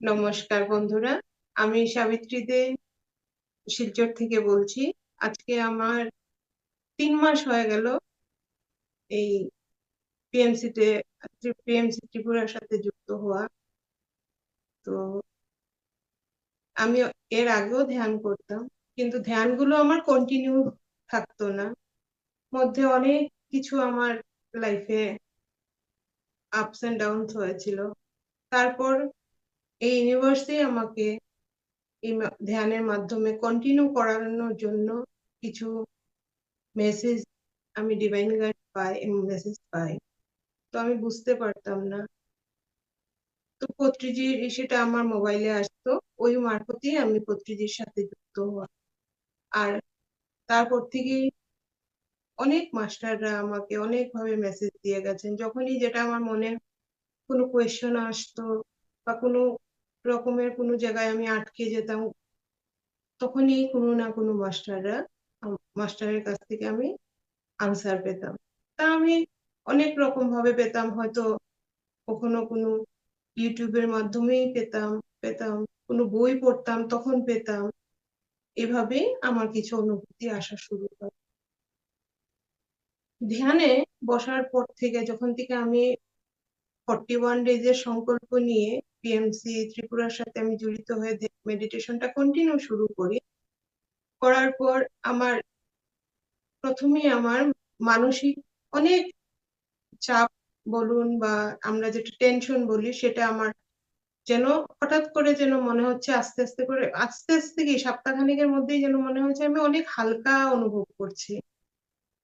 নমস্কার বন্ধুরা, আমি সাবিত্রী দে, শিলচর থেকে বলছি। আজকে আমার তিন মাস হয়ে গেল এই পিএমসি তে পিএমসি ত্রিপুরার সাথে যুক্ত হওয়া। তো আমি এর আগেও ধ্যান করতাম, কিন্তু ধ্যানগুলো আমার কন্টিনিউ থাকতো না। মধ্যে অনেক কিছু আমার লাইফে আপস এন্ড ডাউনস হয়েছিল। তারপর এই ইউনিভার্সিটি আমাকে এই ধ্যানের মাধ্যমে কন্টিনিউ করানোর জন্য কিছু মেসেজ আমি ডিভাইন গাইড পাই মেসেজ পাই। তো আমি বুঝতে পারতাম না। তো পত্রিজির সেটা আমার মোবাইলে আসতো, ওই মারফতেই আমি পত্রিজির সাথে যুক্ত হওয়া। আর তারপর থেকেই অনেক মাস্টাররা আমাকে অনেকভাবে মেসেজ দিয়ে গেছেন। যখনই যেটা আমার মনে কোনো কোয়েশ্চন আসতো বা কোনো রকমের কোনো জায়গায় আমি আটকে যেতাম, তখনই কোনো না কোনো মাস্টাররা মাস্টারের কাছ থেকে আমি আনসার পেতাম। তা আমি অনেক রকম ভাবে পেতাম, হয়তো কখনো কোনো ইউটিউবের মাধ্যমেই পেতাম পেতাম, কোনো বই পড়তাম, তখন পেতাম। এভাবেই আমার কিছু অনুভূতি আসা শুরু হয়। ধ্যানে বসার পর থেকে যখন থেকে আমি ফর্টি ওয়ান ডেজ এর সংকল্প নিয়ে পিএমসি ত্রিপুরার সাথে আমি জড়িত হয়ে মেডিটেশনটা কন্টিনিউ শুরু করি, করার পর আমার প্রথমে আমার মানসিক অনেক চাপ বলুন বা আমরা যেটা টেনশন বলি সেটা আমার যেন হঠাৎ করে যেন মনে হচ্ছে আস্তে আস্তে করে, আস্তে আস্তে কি সপ্তাহখানিকের মধ্যেই যেন মনে হচ্ছে আমি অনেক হালকা অনুভব করছি।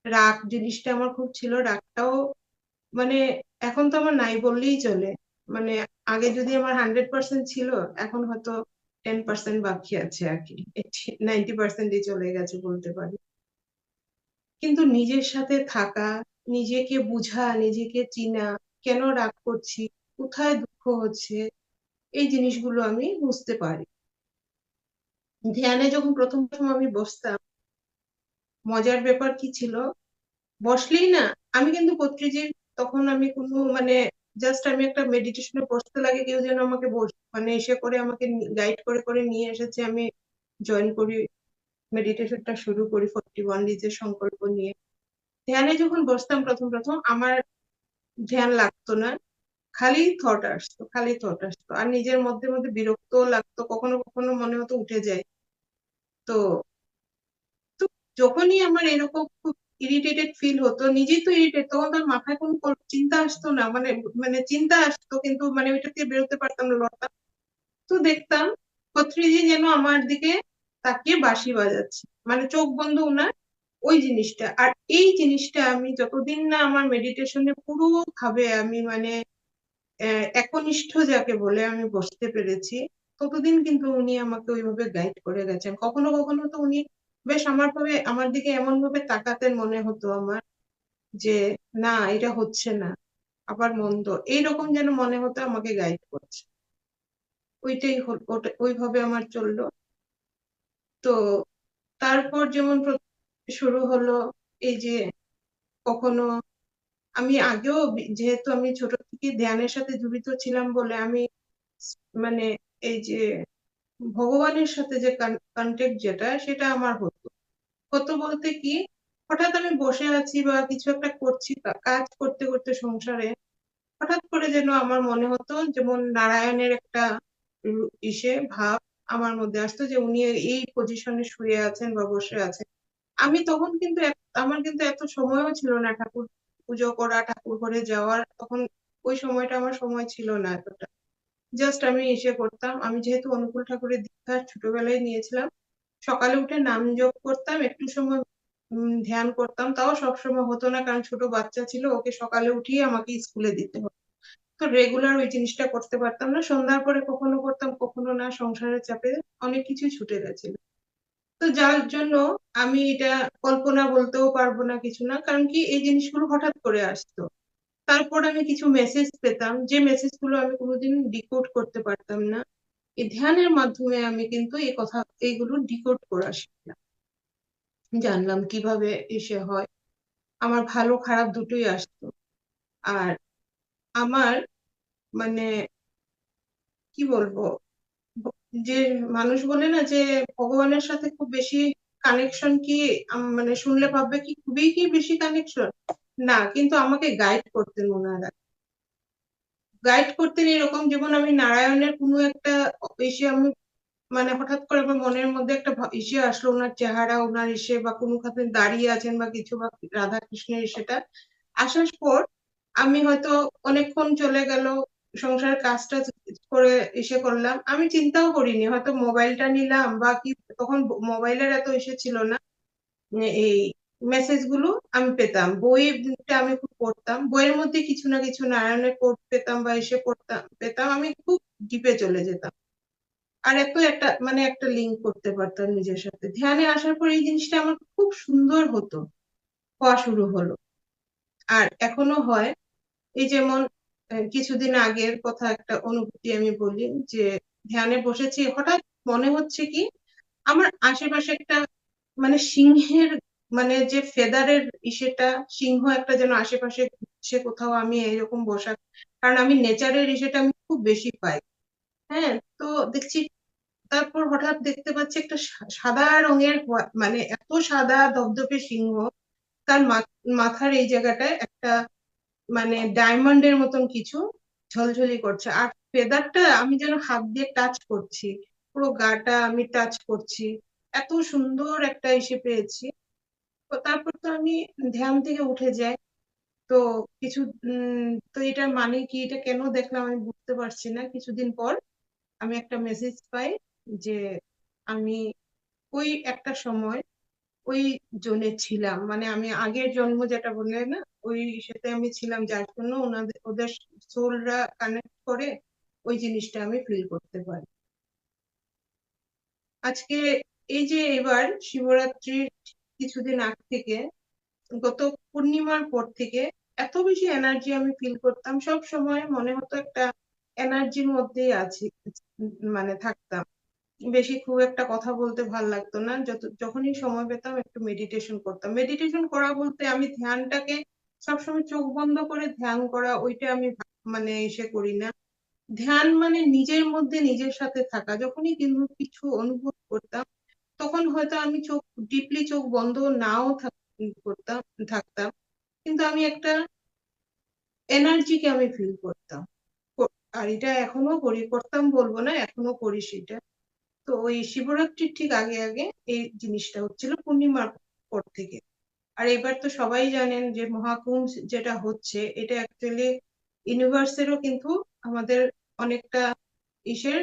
রাগ জিনিসটা আমার খুব ছিল, রাগটাও মানে এখন তো আমার নাই বললেই চলে। মানে আগে যদি আমার হান্ড্রেড পার্সেন্ট ছিল, এখন হয়তো টেন পার্সেন্ট বাকি আছে আর কি। নাইনটি পার্সেন্টই চলে গেছে বলতে পারি। কিন্তু নিজের সাথে থাকা, নিজেকে বুঝা, নিজেকে চিনা, কেন রাগ করছি, কোথায় দুঃখ হচ্ছে, এই জিনিসগুলো আমি বুঝতে পারি। ধ্যানে যখন প্রথম প্রথম আমি বসতাম, মজার ব্যাপার কি ছিল? বসলেই না, আমি কিন্তু পত্রিজির তখন আমি কোনো মানে জাস্ট আমি একটা মেডিটেশনে বসতে লাগে, কেউ যেন আমাকে বস মানে এসে করে আমাকে গাইড করে করে নিয়ে এসেছে, আমি জয়েন করি মেডিটেশনটা শুরু করি ফোর্টি ওয়ান ডিজের সংকল্প নিয়ে। ধ্যানে যখন বসতাম প্রথম প্রথম আমার ধ্যান লাগতো না, খালি থট আসতো, খালি থট আসতো। আর নিজের মধ্যে মধ্যে বিরক্ত লাগতো, কখনো কখনো মনে হতো উঠে যায়। তো যখনই আমার এরকম খুব ইরিটেটেড ফিল হতো, নিজেই তো ইরিটেট তখন তার মাথায় কোনো চিন্তা আসতো না মানে মানে চিন্তা আসতো, কিন্তু মানে ওইটা থেকে বেরোতে পারতাম না লড়তাম তো দেখতাম কত্রিজি যেন আমার দিকে তাকিয়ে বাঁশি বাজাচ্ছে মানে চোখ বন্ধ উনার ওই জিনিসটা, আর এই জিনিসটা আমি যতদিন না আমার মেডিটেশনে পুরো ভাবে আমি মানে একনিষ্ঠ যাকে বলে আমি বসতে পেরেছি, ততদিন কিন্তু উনি আমাকে ওইভাবে গাইড করে গেছেন, কখনো কখনো তো উনি বেশ, আমার ভাবে, আমার দিকে এমন ভাবে তাকাতেন মনে হতো আমার যে, না, এটা হচ্ছে না, আবার মন্দ। এইরকম যেন মনে হতো আমাকে গাইড করছে। ওইটাই ওইভাবে আমার চলল। তো তারপর যেমন শুরু হলো এই যে, কখনো আমি আগেও যেহেতু আমি ছোট থেকে ধ্যানের সাথে জড়িত ছিলাম বলে আমি মানে এই যে ভগবানের সাথে যে কন্টেক্ট যেটা, সেটা আমার হতো। হতো বলতে কি, হঠাৎ আমি বসে আছি বা কিছু একটা করছি কাজ করতে করতে সংসারে, হঠাৎ করে যেন আমার মনে হতো যেমন নারায়ণের একটা ইসে, ভাব আমার মধ্যে আসতো যে উনি এই পজিশনে শুয়ে আছেন বা বসে আছেন। আমি তখন কিন্তু আমার কিন্তু এত সময়ও ছিল না ঠাকুর, পুজো করা, ঠাকুর ঘরে যাওয়ার, তখন ওই সময়টা আমার সময় ছিল না এতটা। জাস্ট আমি এসে করতাম আমি যেহেতু অনুকূল ঠাকুরের দীক্ষা ছোটবেলায় নিয়েছিলাম, সকালে উঠে নাম যোগ করতাম, একটু সময় ধ্যান করতাম। তাও সবসময় হতো না, কারণ ছোট বাচ্চা ছিল, ওকে সকালে উঠিয়ে আমাকে স্কুলে দিতে হতো। তো রেগুলার ওই জিনিসটা করতে পারতাম না। সন্ধ্যার পরে কখনো করতাম, কখনো না, সংসারের চাপে অনেক কিছু ছুটে গেছিল। তো যার জন্য আমি এটা কল্পনা বলতেও পারব না কিছু না, কারণ কি এই জিনিসগুলো হঠাৎ করে আসতো। তারপর আমি কিছু মেসেজ পেতাম, যে মেসেজগুলো আমি কোনোদিন ডিকোড করতে পারতাম না। এই ধ্যানের মাধ্যমে আমি কিন্তু এই কথা, এইগুলো ডিকোড করা শিখলাম। জানলাম কীভাবে এসে হয়। আমার ভালো খারাপ দুটোই আসতো। আর আমার মানে কি বলব? যে মানুষ বলে না যে ভগবানের সাথে খুব বেশি কানেকশন কি মানে শুনলে ভাববে কি, খুবই কি বেশি কানেকশন না, কিন্তু আমাকে গাইড করতেন ওনারা। গাইড করতেন এরকম যেমন আমি নারায়ণের কোনো একটা এসে আমি মানে হঠাৎ করে আমার মনের মধ্যে একটা ইসে আসলো ওনার চেহারা, ওনার এসে বা কোনো খাতে দাঁড়িয়ে আছেন বা কিছু বা রাধা কৃষ্ণের সেটা আসার পর আমি হয়তো অনেকক্ষণ চলে গেল, সংসারের কাজটা করে এসে করলাম। আমি চিন্তাও করিনি, হয়তো মোবাইলটা নিলাম বা কি, তখন মোবাইলের এত এসে ছিল না, এই মেসেজগুলো আমি পেতাম। বইটা আমি খুব পড়তাম। বইয়ের মধ্যে কিছু না কিছু নারায়ণের কোট পেতাম বা এসে পড়তাম, পেতাম। আমি খুব ডিপে চলে যেতাম। আর এত একটা মানে একটা লিঙ্ক করতে পারতাম নিজের সাথে। ধ্যানে আসার পর এই জিনিসটা আমার খুব সুন্দর হতো। হওয়া শুরু হলো। আর এখনও হয়। এই যেমন কিছুদিন আগের কথা একটা অনুভূতি আমি বলি যে, ধ্যানে বসেছি। হঠাৎ মনে হচ্ছে কি, আমার আশেপাশে একটা মানে সিংহের মানে যে ফেদারের ইসেটা সিংহ একটা যেন আশেপাশে ঘুরছে কোথাও আমি এরকম বসা কারণ আমি নেচারের ইসেটা আমি খুব বেশি পাই। হ্যাঁ তো দেখছি তারপর হঠাৎ দেখতে পাচ্ছি একটা সাদা রঙের মানে এত সাদা ধবধবে সিংহ, তার মাথার এই জায়গাটায় একটা মানে ডায়মন্ডের মতন কিছু ঝলঝলি করছে। আর ফেদারটা আমি যেন হাত দিয়ে টাচ করছি, পুরো গাটা আমি টাচ করছি। এত সুন্দর একটা এসে পেয়েছি। তারপর তো আমি ধ্যান থেকে উঠে যাই। তো কিছু তো এটার মানে কি, এটা কেন দেখলাম আমি বুঝতে পারছি না। কিছুদিন পর আমি একটা মেসেজ পাই যে আমি ওই একটা সময় ওই জোনে ছিলাম। মানে আমি আগের জন্ম যেটা বললে না, ওই সাথে আমি ছিলাম যার জন্য ওনাদের, ওদের সোলরা কানেক্ট করে ওই জিনিসটা আমি ফিল করতে পারি। আজকে এই যে এবার শিবরাত্রির কিছুদিন আগ থেকে, গত পূর্ণিমার পর থেকে এত বেশি এনার্জি আমি ফিল করতাম, সব সময় মনে হতো একটা এনার্জির মধ্যেই আছি মানে থাকতাম। বেশি খুব একটা কথা বলতে ভালো লাগতো না, যত, যখনই সময় পেতাম একটু মেডিটেশন করতাম। মেডিটেশন করা বলতে আমি ধ্যানটাকে সবসময় চোখ বন্ধ করে ধ্যান করা, ওইটা আমি মানে এসে করি না। ধ্যান মানে নিজের মধ্যে নিজের সাথে থাকা, যখনই কিন্তু কিছু অনুভব করতাম তখন হয়তো আমি চোখ ডিপলি চোখ বন্ধ নাও করতাম, থাকতাম। কিন্তু আমি একটা এনার্জিকে আমি ফিল করতাম। আর এটা এখনও করি করতাম বলব না, এখনও করি সেটা। তো ওই শিবরাত্রির ঠিক আগে আগে এই জিনিসটা হচ্ছিল পূর্ণিমার পর থেকে। আর এবার তো সবাই জানেন যে মহাকুম্ভ যেটা হচ্ছে, এটা অ্যাকচুয়ালি ইউনিভার্সেরও কিন্তু আমাদের অনেকটা ইসের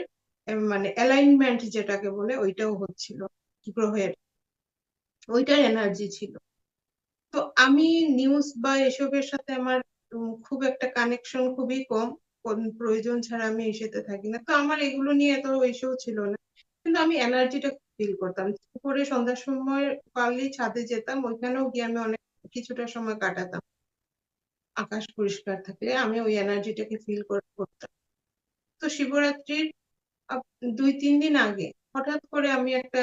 মানে অ্যালাইনমেন্ট যেটাকে বলে, ওইটাও হচ্ছিল। গ্রহের ওইটার এনার্জি ছিল। তো আমি নিউজ বা এসবের সাথে আমার খুব একটা কানেকশন খুবই কম। প্রয়োজন ছাড়া আমি এসেতে থাকি না। তো আমার এগুলো নিয়ে এত এসেও ছিল না। কিন্তু আমি এনার্জিটা ফিল করতাম। দুপুরে সন্ধ্যার সময় পারলেই ছাদে যেতাম। ওইখানেও গিয়ে আমি অনেক কিছুটা সময় কাটাতাম। আকাশ পরিষ্কার থাকলে আমি ওই এনার্জিটাকে ফিল করতাম। তো শিবরাত্রির দুই, তিন দিন আগে হঠাৎ করে আমি একটা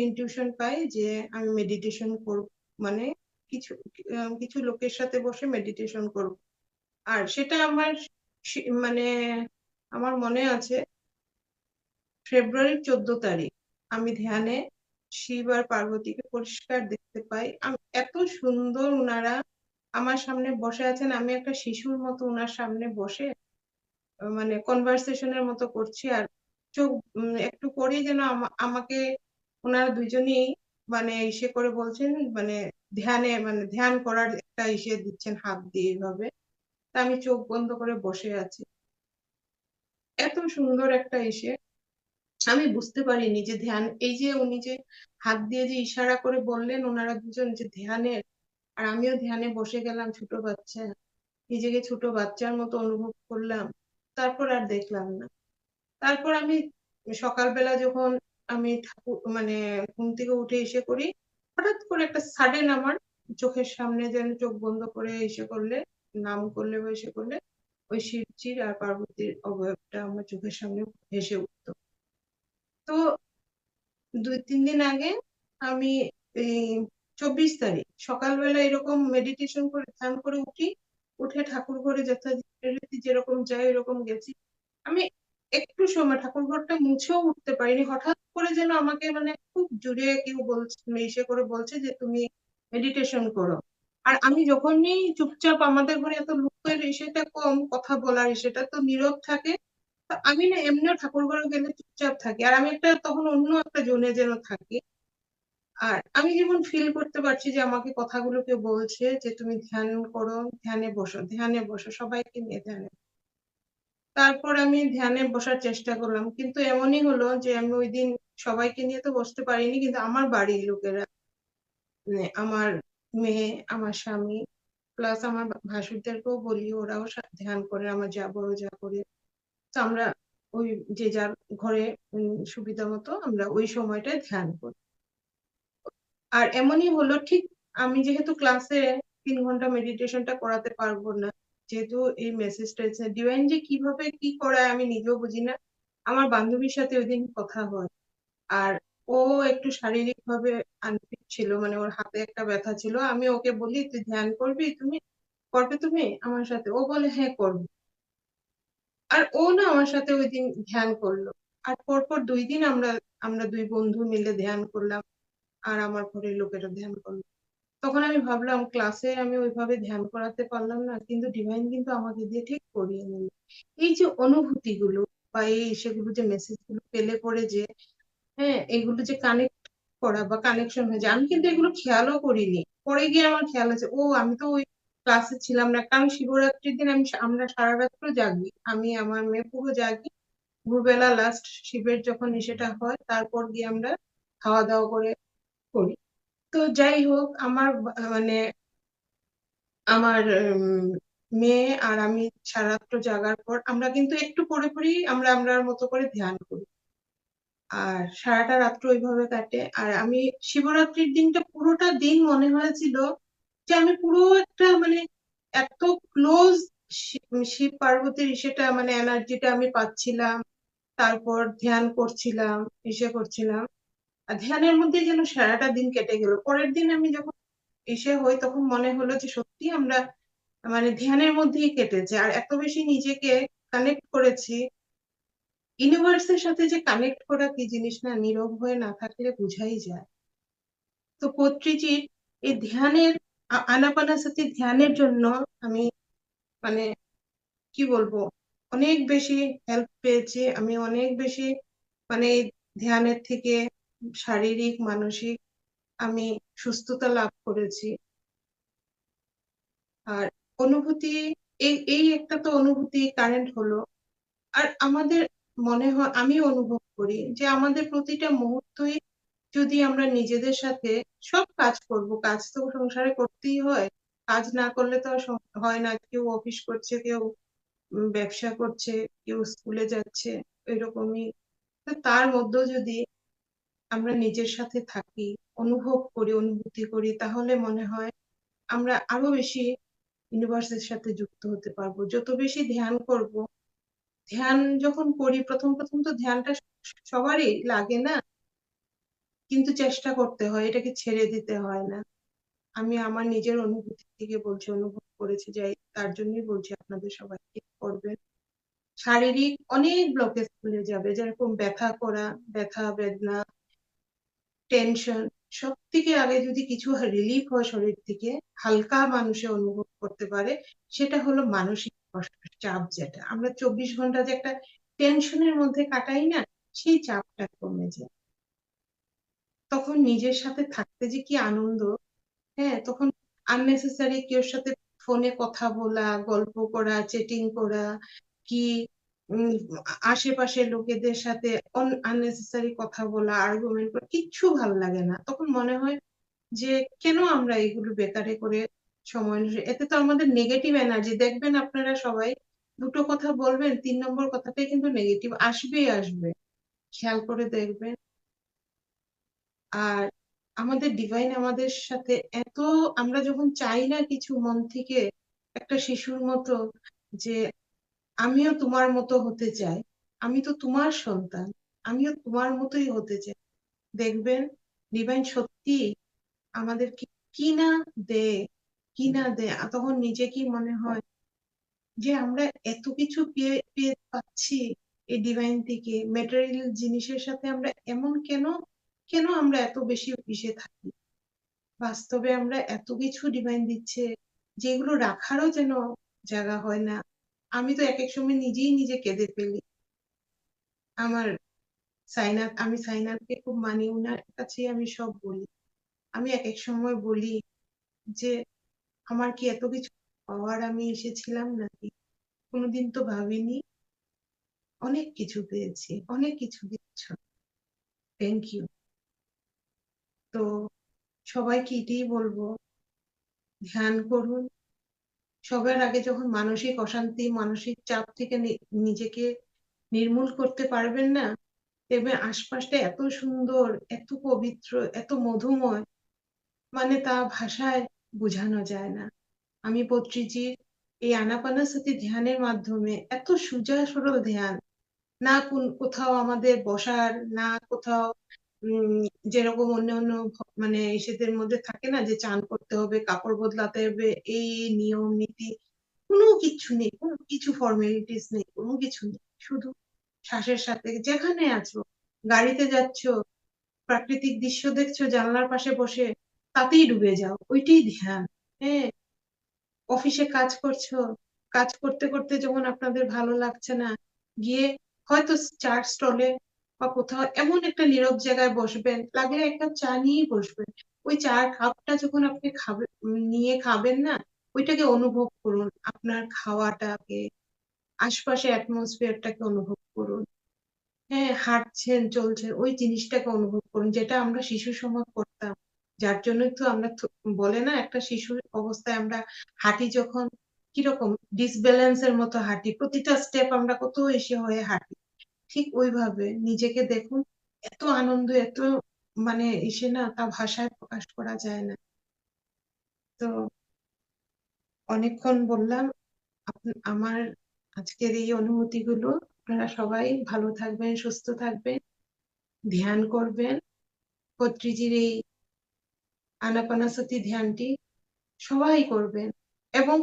ইনটিউশন পাই যে আমি মেডিটেশন করব। মানে কিছু কিছু লোকের সাথে বসে মেডিটেশন করব। আর সেটা আমার মানে আমার মনে আছে ফেব্রুয়ারির চোদ্দ তারিখ। আমি ধ্যানে শিব আর পার্বতীকে পরিষ্কার দেখতে পাই। আমি, এত সুন্দর উনারা আমার সামনে বসে আছেন। আমি একটা শিশুর মতো উনার সামনে বসে মানে কনভারসেশনের মতো করছি। আর চোখ একটু পরেই যেন আমা- আমাকে ওনারা দুজনেই মানে ইসে করে বলছেন মানে ধ্যানে মানে ধ্যান করার একটা ইসে দিচ্ছেন হাত দিয়ে এইভাবে। তা আমি চোখ বন্ধ করে বসে আছি। এত সুন্দর একটা ইসে। আমি বুঝতে পারিনি যে ধ্যান, এই যে উনি যে হাত দিয়ে যে ইশারা করে বললেন ওনারা দুজন যে ধ্যানের, আর আমিও ধ্যানে বসে গেলাম ছোট বাচ্চা, নিজেকে ছোট বাচ্চার মতো অনুভব করলাম, তারপর আর দেখলাম না। তারপর আমি সকালবেলা যখন আমি ঠাকুর মানে ঘুম থেকে উঠে এসে করি। হঠাৎ করে একটা সাডেন আমার চোখের সামনে যেন চোখ বন্ধ করে এসে করলে নাম করলে বা এসে করলে, ওই শিবজির আর পার্বতীর অবয়বটা আমার চোখের সামনে ভেসে উঠতো। তো দুই, তিন দিন আগে আমি এই চব্বিশ তারিখ সকালবেলা এরকম মেডিটেশন করে, ধ্যান করে উঠি। উঠে ঠাকুর ঘরে যথারীতি যেরকম যাই এরকম গেছি। আমি একটু সময়, ঠাকুরঘরটা মুছেও উঠতে পারিনি। হঠাৎ করে যেন আমাকে মানে খুব জুড়ে কেউ বলছে এসে করে বলছে যে, তুমি মেডিটেশন করো। আর আমি যখনই চুপচাপ, আমাদের ঘরে এত লোকের সেটা কম, কথা বলার সেটা তো নীরব থাকে আমি না এমনিও ঠাকুর ঘরে গেলে চুপচাপ থাকি। আর আমি একটা তখন অন্য একটা জোনে যেন থাকি, আর আমি যেমন ফিল করতে পারছি যে, আমাকে কথাগুলো কেউ বলছে যে, তুমি ধ্যান করো, ধ্যানে বসো ধ্যানে বসো, সবাইকে নিয়ে ধ্যানে তারপর আমি ধ্যানে বসার চেষ্টা করলাম। কিন্তু এমনই হলো যে আমি ওই দিন সবাইকে নিয়ে তো বসতে পারিনি, কিন্তু আমার বাড়ির লোকেরা মানে আমার মেয়ে, আমার স্বামী প্লাস আমার ভাসুরদেরকেও বলি, ওরাও ধ্যান করে, আমার যা বড় যা করে। তো আমরা ওই যে যার ঘরে সুবিধা মতো আমরা ওই সময়টায় ধ্যান করি। আর এমনই হলো, ঠিক আমি যেহেতু ক্লাসে তিন ঘণ্টা মেডিটেশনটা করাতে পারব না যেহেতু এই মেসেজটা এসেছে ডিভাইন যে কীভাবে কি করায় আমি নিজেও বুঝি না। আমার বান্ধবীর সাথে ওই দিন কথা হয়। আর ও একটু শারীরিক ভাবে আনফিট ছিল মানে ওর হাতে একটা ব্যথা ছিল। আমি ওকে বলি, তুই ধ্যান করবি তুমি? করবে তুমি আমার সাথে? ও বলে হ্যাঁ করব। আর ও না আমার সাথে ওই দিন ধ্যান করল। আর পরপর দুই দিন আমরা আমরা দুই বন্ধু মিলে ধ্যান করলাম। আর আমার ঘরের লোকেরা ধ্যান করল। তখন আমি ভাবলাম ক্লাসে আমি ওইভাবে ধ্যান করাতে পারলাম না, কিন্তু ডিভাইন কিন্তু আমাকে দিয়ে ঠিক করিয়ে নিল। এই যে অনুভূতি গুলো বা এই সেগুলো যে মেসেজগুলো পেলে পরে যে হ্যাঁ এগুলো যে কানেক্ট করা বা কানেকশন হয়ে যায় আমি কিন্তু এগুলো খেয়ালও করিনি। পরে গিয়ে আমার খেয়াল আছে, ও, আমি তো ওই ক্লাসে ছিলাম না, কারণ শিবরাত্রির দিন আমি আমরা সারা রাত্র জাগি। আমি, আমার মেয়ে পুরো জাগি। ভোরবেলা লাস্ট শিবের যখন সেটা হয়, তারপর গিয়ে আমরা খাওয়া দাওয়া করে করি। তো যাই হোক, আমার মানে আমার মেয়ে আর আমি সারা জাগার পর আমরা কিন্তু একটু পরে পরেই আমরা আমরার মতো করে ধ্যান করি। আর সারাটা রাত্র ওইভাবে কাটে। আর আমি শিবরাত্রির দিনটা পুরোটা দিন মনে হয়েছিল যে আমি পুরো একটা মানে এত ক্লোজ শিব পার্বতীর সেটা মানে এনার্জিটা আমি পাচ্ছিলাম। তারপর ধ্যান করছিলাম ইসে করছিলাম। ধ্যানের মধ্যে যেন সারাটা দিন কেটে গেল। পরের দিন আমি যখন এসে হই, তখন মনে হলো যে সত্যি আমরা মানে ধ্যানের মধ্যেই কেটেছে। আর এত বেশি নিজেকে কানেক্ট করেছি। ইউনিভার্সের সাথে যে কানেক্ট করা কি জিনিস না, নীরব হয়ে না থাকলে বোঝাই যায়। তো পত্রিজির এই ধ্যানের আ- আনাপানাসাতি ধ্যানের জন্য আমি মানে কি বলব, অনেক বেশি হেল্প পেয়েছি। আমি অনেক বেশি মানে ধ্যানের থেকে শারীরিক, মানসিক আমি সুস্থতা লাভ করেছি। আর অনুভূতি, এই এই একটা তো অনুভূতি কারেন্ট হলো। আর আমাদের মনে হয়, আমি অনুভব করি যে আমাদের প্রতিটা মুহূর্তই যদি আমরা নিজেদের সাথে সব কাজ করব, কাজ তো সংসারে করতেই হয়। কাজ না করলে তো হয় না। কেউ অফিস করছে, কেউ ব্যবসা করছে, কেউ স্কুলে যাচ্ছে, এরকমই। তার মধ্যেও যদি আমরা নিজের সাথে থাকি, অনুভব করি, অনুভূতি করি, তাহলে মনে হয় আমরা আরও বেশি ইউনিভার্সের সাথে যুক্ত হতে পারব। যত বেশি ধ্যান করব, ধ্যান যখন করি, প্রথম প্রথম তো ধ্যানটা সবারই লাগে না। কিন্তু চেষ্টা করতে হয়, এটাকে ছেড়ে দিতে হয় না। আমি আমার নিজের অনুভূতি থেকে বলছি, অনুভব করেছি, যাই, তার জন্যই বলছি আপনাদের সবাইকে, করবেন। শারীরিক অনেক ব্লকেজ খুলে যাবে, যেরকম ব্যথা করা, ব্যথা, বেদনা টেনশন সব থেকে আগে যদি কিছু রিলিফ হয় শরীর থেকে হালকা মানুষে অনুভব করতে পারে, সেটা হলো মানসিক চাপ যেটা। আমরা চব্বিশ ঘণ্টা যে একটা টেনশনের মধ্যে কাটাই না, সেই চাপটা কমে যায়। তখন নিজের সাথে থাকতে যে কি আনন্দ হ্যাঁ তখন আননেসেসারি কেউর সাথে ফোনে কথা বলা, গল্প করা চেটিং করা, কি উম, আশেপাশের লোকেদের সাথে আননেসেসারি কথা বলা আর্গুমেন্ট করা কিচ্ছু ভালো লাগে না। তখন মনে হয় যে কেন আমরা এগুলো বেকারে করে সময় এতে তো আমাদের নেগেটিভ এনার্জি দেখবেন আপনারা সবাই দুটো কথা বলবেন তিন নম্বর কথাটাই কিন্তু নেগেটিভ আসবেই আসবে। খেয়াল করে দেখবেন। আর আমাদের ডিভাইন আমাদের সাথে এত আমরা যখন চাই না কিছু মন থেকে একটা শিশুর মতো যে আমিও তোমার মতো হতে চাই। আমি তো তোমার সন্তান। আমিও তোমার মতোই হতে চাই। দেখবেন ডিভাইন সত্যি আমাদের কি না দেয় কি না আর তখন নিজে কি মনে হয় যে আমরা এত কিছু পেয়ে পেয়ে পাচ্ছি এই ডিভাইন থেকে ম্যাটেরিয়াল জিনিসের সাথে আমরা এমন কেন কেন আমরা এত বেশি মিশে থাকি? বাস্তবে আমরা এত কিছু ডিভাইন দিচ্ছে, যেগুলো রাখারও যেন জায়গা হয় না। আমি তো এক এক সময় নিজেই নিজে কেঁদে ফেলি আমার সাইনাত আমি সাইনাতকে খুব মানি, উনার কাছে আমি সব বলি। আমি এক এক সময় বলি যে, আমার কি এত কিছু পাওয়ার আমি এসেছিলাম নাকি? কোনোদিন তো ভাবিনি। অনেক কিছু পেয়েছি, অনেক কিছু দিচ্ছ। থ্যাংক ইউ তো সবাইকে এটাই বলব, ধ্যান করুন। সবার আগে যখন মানসিক অশান্তি, মানসিক চাপ থেকে নিজেকে নির্মূল করতে পারবেন না দেখবেন আশপাশটা এত সুন্দর, এত পবিত্র, এত মধুময় মানে তা ভাষায় বোঝানো যায় না। আমি পত্রিজির এই আনাপানাসতি ধ্যানের মাধ্যমে এত সোজা সরল ধ্যান, না কোন কোথাও আমাদের বসার, না কোথাও যেরকম অন্য অন্য মানে ইসেদের মধ্যে থাকে না যে চান করতে হবে, কাপড় বদলাতে হবে, এই নিয়ম, নীতি, কোনো কিছু নেই, কোনো কিছু ফর্মালিটিস নেই, কোনো কিছু নেই। শুধু শ্বাসের সাথে যেখানে আছো, গাড়িতে যাচ্ছ, প্রাকৃতিক দৃশ্য দেখছ, জানলার পাশে বসে, তাতেই ডুবে যাও, ওইটাই ধ্যান। হ্যাঁ অফিসে কাজ করছ, কাজ করতে করতে যখন আপনাদের ভালো লাগছে না, গিয়ে হয়তো চার স্টলে বা কোথাও এমন একটা নীরব জায়গায় বসবেন, লাগলে একটা চা নিয়েই বসবেন। ওই চার কাপটা যখন আপনি খাবেন নিয়ে খাবেন না, ওইটাকে অনুভব করুন, আপনার খাওয়াটাকে আশপাশে অ্যাটমসফিয়ারটাকে অনুভব করুন। হ্যাঁ হাঁটছেন, চলছেন, ওই জিনিসটাকে অনুভব করুন, যেটা আমরা শিশু সময় করতাম। যার জন্য তো আমরা বলে না, একটা শিশুর অবস্থায় আমরা হাঁটি যখন কীরকম ডিসব্যালেন্সের মতো হাঁটি, প্রতিটা স্টেপ আমরা কত এসে হয়ে হাঁটি। ঠিক ওইভাবে নিজেকে দেখুন, এত আনন্দ, এত মানে এসে না, তা ভাষায় প্রকাশ করা যায় না। তো অনেকক্ষণ বললাম আমার আজকের এই অনুভূতিগুলো, আপনারা সবাই ভালো থাকবেন, সুস্থ থাকবেন, ধ্যান করবেন। পত্রিজির এই আনাপানাসতি ধ্যানটি সবাই করবেন। এবং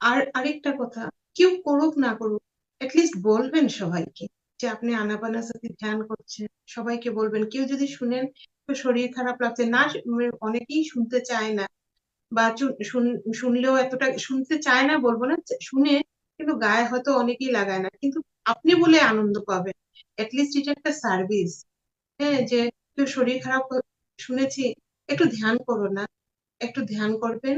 আর, আরেকটা কথা, কেউ করুক না করুক লিস্ট বলবেন সবাইকে। যে আপনি আনাপানাসতি ধ্যান করছেন, সবাইকে বলবেন। কেউ যদি শুনেন তো শরীর খারাপ লাগছে, না অনেকেই শুনতে চায় না বা শুনলেও এতটা শুনতে চায় না বলব না শুনে কিন্তু গায়ে হয়তো অনেকেই লাগায় না। কিন্তু আপনি বলে আনন্দ পাবেন। লিস্ট এটা একটা সার্ভিস হ্যাঁ যে কেউ শরীর খারাপ শুনেছি, একটু ধ্যান করো না, একটু ধ্যান করবেন,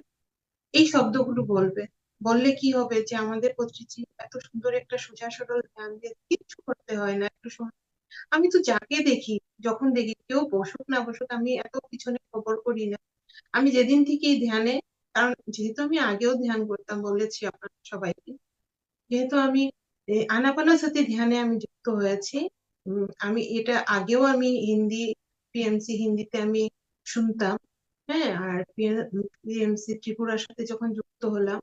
এই শব্দগুলো বলবেন। বললে কি হবে যে আমাদের পত্রিজি এত সুন্দর একটা সোজা সরল ধ্যান দিয়ে করতে হয় না, একটু আমি তো যাকে দেখি, যখন দেখি কেউ বসুক না বসুক, আমি এত পিছনে খবর করি না। আমি যেদিন থেকে ধ্যানে, কারণ যেহেতু আমি আগেও ধ্যান করতাম বলেছি আপনার সবাইকে, যেহেতু আমি আনাপানার সাথে ধ্যানে আমি যুক্ত হয়েছি আমি এটা আগেও আমি হিন্দি পিএমসি হিন্দিতে আমি শুনতাম হ্যাঁ আর পিএমসি ত্রিপুরার সাথে যখন যুক্ত হলাম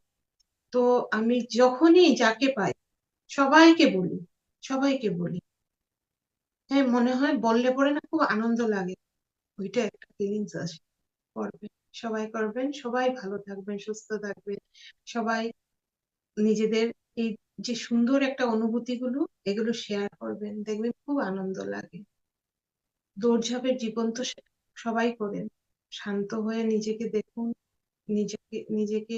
তো আমি যখনই যাকে পাই, সবাইকে বলি সবাইকে বলি। হ্যাঁ মনে হয় বললে পরে না খুব আনন্দ লাগে। ওইটা একটা ফিলিংস আসে। করবেন, সবাই করবেন, সবাই ভালো থাকবেন, সুস্থ থাকবেন। সবাই নিজেদের এই যে সুন্দর একটা অনুভূতি গুলো এগুলো শেয়ার করবেন, দেখবেন খুব আনন্দ লাগে। দৌড়ঝাঁপের জীবন তো সবাই করেন। শান্ত হয়ে নিজেকে দেখুন, নিজেকে নিজেকে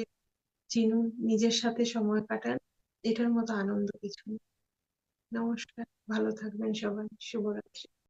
চিনুন নিজের সাথে সময় কাটান। এটার মতো আনন্দ কিছু। নমস্কার ভালো থাকবেন সবাই। শুভরাত্রি।